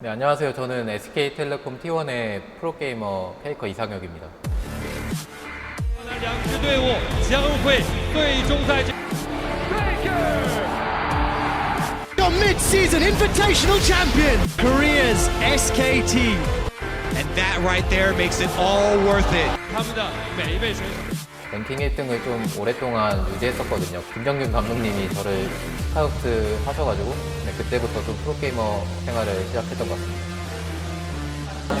네, 안녕하세요. 저는 SK텔레콤 T1의 프로게이머 페이커 이상혁입니다. 两支队伍将会最终赛。 Your mid-season invitational champion, Korea's SKT. And that right there makes it all worth it. 他们的每一位选手。 랭킹 1등을 좀 오랫동안 유지했었거든요. 김정균 감독님이 저를 스카우트 하셔가지고 네, 그때부터 좀 프로게이머 생활을 시작했던 것 같습니다.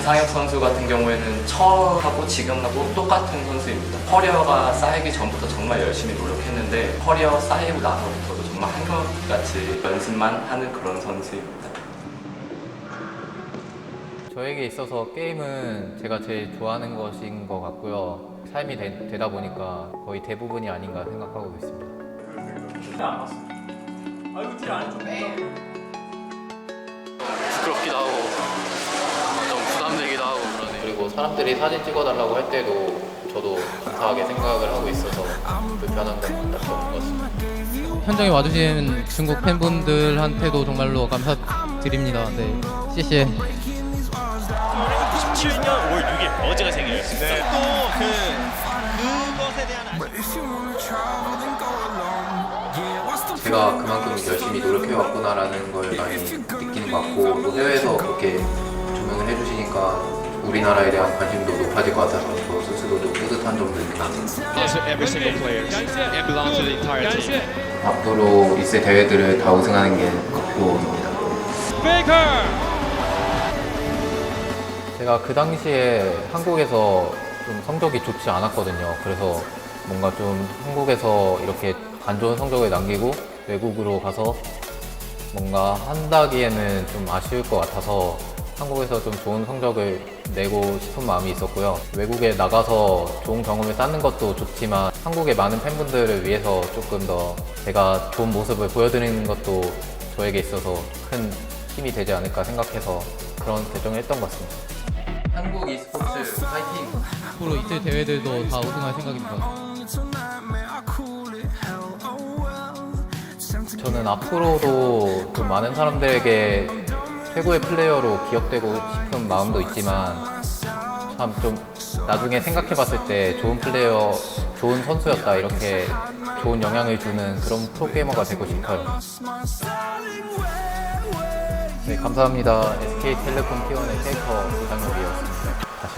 이상혁 선수 같은 경우에는 처음하고 지금하고 똑같은 선수입니다. 커리어가 쌓이기 전부터 정말 열심히 노력했는데 커리어 쌓이고 나서부터도 정말 한결같이 연습만 하는 그런 선수입니다. 저에게 있어서 게임은 제가 제일 좋아하는 것인 것 같고요. 삶이 되, 다 보니까 거의 대부분이 아닌가 생각하고 있습니다. 안 봤어. 부끄럽기도 하고 좀 부담되기도 하고 그러네. 그리고 사람들이 사진 찍어달라고 할 때도 저도 감사하게 생각을 하고 있어서 그 불편한 건 딱히 없는 것 같습니다. 현장에 와주신 중국 팬분들한테도 정말로 감사드립니다. 네, CC. 1997년 5월 6일 어제가 생일이었습니다. 네. 네. 또그 그것에 대한 제가 그만큼 열심히 노력해왔구나라는 걸 많이 느끼는 것 같고 또 해외에서 그렇게 조명을 해주시니까 우리나라에 대한 관심도 높아질 것 같아서 저 스스로도 뿌듯한 점도 있는 것 같습니다. 앞으로 이세 대회들을 다 우승하는 게 목표입니다. 제가 그 당시에 한국에서 좀 성적이 좋지 않았거든요. 그래서 뭔가 좀 한국에서 이렇게 안 좋은 성적을 남기고 외국으로 가서 뭔가 한다기에는 좀 아쉬울 것 같아서 한국에서 좀 좋은 성적을 내고 싶은 마음이 있었고요. 외국에 나가서 좋은 경험을 쌓는 것도 좋지만 한국의 많은 팬분들을 위해서 조금 더 제가 좋은 모습을 보여드리는 것도 저에게 있어서 큰 힘이 되지 않을까 생각해서 그런 결정을 했던 것 같습니다. 한국 e스포츠 파이팅! 앞으로 있을 대회들도 다 우승할 생각입니다. 저는 앞으로도 좀 많은 사람들에게 최고의 플레이어로 기억되고 싶은 마음도 있지만 참 좀 나중에 생각해 봤을 때 좋은 플레이어, 좋은 선수였다 이렇게 좋은 영향을 주는 그런 프로게이머가 되고 싶어요. 네, 감사합니다. SK텔레콤 T1의 캐릭터 조장혁이었습니다. 다시